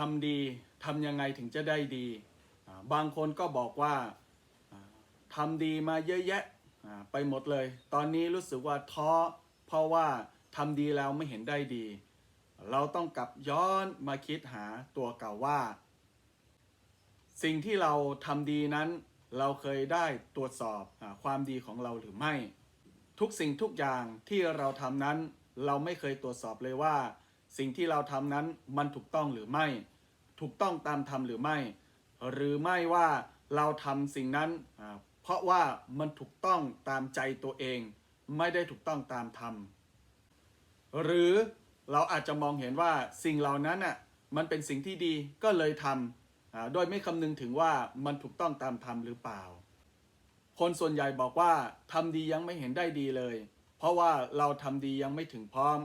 ทำดีทำยังไงถึงจะได้ดี บางคนก็บอกว่าทำดีมาเยอะแยะไปหมดเลย ตอนนี้รู้สึกว่าท้อเพราะว่าทำดีแล้วไม่เห็นได้ดี เราต้องกลับย้อนมาคิดหาตัวเก่าว่า สิ่งที่เราทำดีนั้น เราเคยได้ตรวจสอบอความดีของเราหรือไม่ ทุกสิ่งทุกอย่างที่เราทำนั้น เราไม่เคยตรวจสอบเลยว่า สิ่งที่เราทำนั้นมันถูกต้องหรือไม่ ถูกต้องตามธรรมหรือไม่ หรือไม่ว่าเราทำสิ่งนั้น เพราะว่ามันถูกต้องตามใจตัวเอง ไม่ได้ถูกต้องตามธรรม หรือเราอาจจะมองเห็นว่าสิ่งเหล่านั้นน่ะมันเป็นสิ่งที่ดีก็เลยทำโดยไม่คำนึงถึงว่ามันถูกต้องตามธรรมหรือเปล่า คนส่วนใหญ่บอกว่าทำดียังไม่เห็นได้ดีเลย เพราะว่าเราทำดียังไม่ถึงพร้อม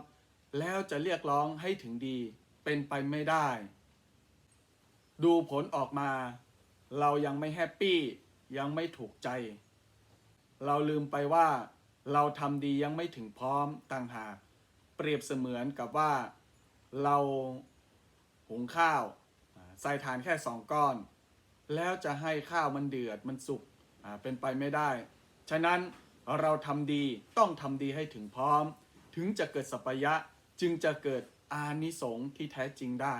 แล้วจะเรียกร้องให้ถึงดีเป็นไปไม่ได้ ดูผลออกมา เรายังไม่แฮปปี้ ยังไม่ถูกใจ เราลืมไปว่า เราทำดียังไม่ถึงพร้อมต่างหาก เปรียบเสมือนกับว่า เราหุงข้าวใส่ถ่านแค่สองก้อน แล้วจะให้ข้าวมันเดือดมันสุกเป็นไปไม่ได้ ฉะนั้นเราทำดีต้องทำดีให้ถึงพร้อม ถึงจะเกิดสัพยะ จึงจะเกิดอานิสงส์ที่แท้จริงได้